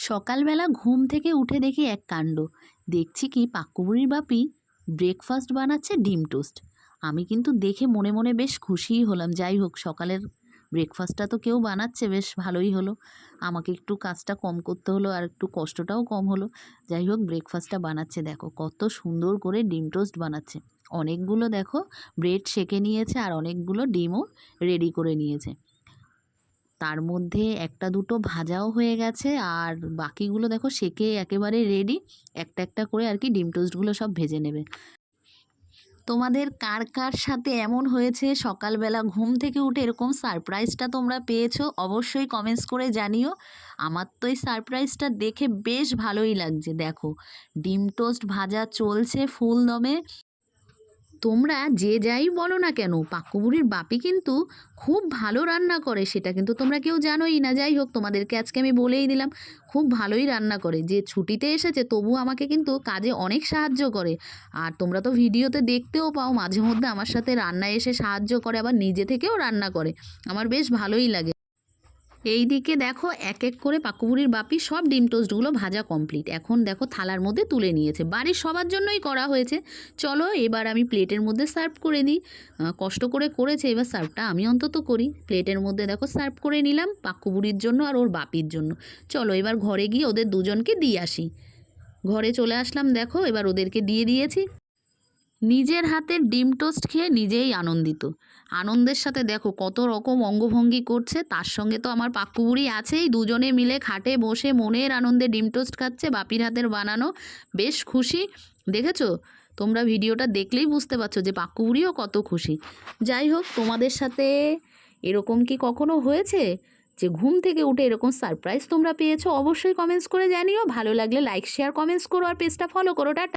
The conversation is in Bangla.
সকালবেলা ঘুম থেকে উঠে দেখি এক কাণ্ড। দেখছি কি পাক্কুবুড়ির বাপি ব্রেকফাস্ট বানাচ্ছে ডিম টোস্ট। আমি কিন্তু দেখে মনে মনে বেশ খুশিই হলাম। যাই হোক, সকালের ব্রেকফাস্টটা তো কেউ বানাচ্ছে, বেশ ভালোই হলো। আমাকে একটু কাজটা কম করতে হলো আর একটু কষ্টটাও কম হলো। যাই হোক ব্রেকফাস্টটা বানাচ্ছে। দেখো, কত সুন্দর করে ডিম টোস্ট বানাচ্ছে। অনেকগুলো দেখো ব্রেড সেকে নিয়েছে আর অনেকগুলো ডিমও রেডি করে নিয়েছে। তার মধ্যে একটা দুটো ভাজাও হয়ে গেছে। আর বাকিগুলো দেখো সেকে একেবারে রেডি একটা একটা করে আর কি ডিম টোস্টগুলো সব ভেজে নেবে। তোমাদের কার কার সাথে এমন হয়েছে সকালবেলা ঘুম থেকে উঠে এরকম সারপ্রাইজটা তোমরা পেয়েছ অবশ্যই কমেন্টস করে জানিও। আমার তো এই সারপ্রাইজটা দেখে বেশ ভালোই লাগছে। দেখো, ডিম টোস্ট ভাজা চলছে ফুল দমে। তোমরা যে যাই বলো না কেন, পাক্কুবুড়ির বাপি কিন্তু খুব ভালো রান্না করে, সেটা কিন্তু তোমরা কেউ জানোই না। যাই হোক, তোমাদেরকে আজকে আমি বলেই দিলাম, খুব ভালোই রান্না করে। যে ছুটিতে এসেছে তবু আমাকে কিন্তু কাজে অনেক সাহায্য করে। আর তোমরা তো ভিডিওতে দেখতেও পাও মাঝে মধ্যে আমার সাথে রান্নায় এসে সাহায্য করে, আবার নিজে থেকেও রান্না করে। আমার বেশ ভালোই লাগে। এই দিকে দেখো এক এক করে পাকুবুড়ির বাপি সব ডিম টোস্টগুলো ভাজা কমপ্লিট এখন দেখো থালার মধ্যে তুলে নিয়েছে। বাড়ির সবার জন্যই করা হয়েছে। চলো এবার আমি প্লেটের মধ্যে সার্ভ করে আহ, কষ্ট করে করেছে এবার সার্ভটা আমি অন্তত করি। প্লেটের মধ্যে দেখো সার্ভ করে নিলাম পাক্কুবুড়ির জন্য আর ওর বাপির জন্য। চলো এবার ঘরে গিয়ে ওদের দুজনকে দিয়ে আসি। ঘরে চলে আসলাম দেখো এবার ওদেরকে দিয়ে দিয়েছি। নিজের হাতের ডিম টোস্ট খেয়ে নিজেই আনন্দিত। আনন্দের সাথে দেখো কত রকম অঙ্গভঙ্গি করছে, তার সঙ্গে তো আমার পাক্কুবুড়ি আছেই, দুজনে মিলে খাটে বসে মনের আনন্দে ডিম টোস্ট খাচ্ছে, বাপির হাতের বানানো, বেশ খুশি। দেখেছ? তোমরা ভিডিওটা দেখলেই বুঝতে পারছ যে পাক্কুবুড়িও কত খুশি। যাই হোক, তোমাদের সাথে এরকম কি কখনো হয়েছে? যে ঘুম থেকে উঠে এরকম সারপ্রাইজ তোমরা পেয়েছ, অবশ্যই কমেন্টস করে জানিও। ভালো লাগলে লাইক শেয়ার কমেন্টস করো আর পেজটা ফলো করো। টাটা।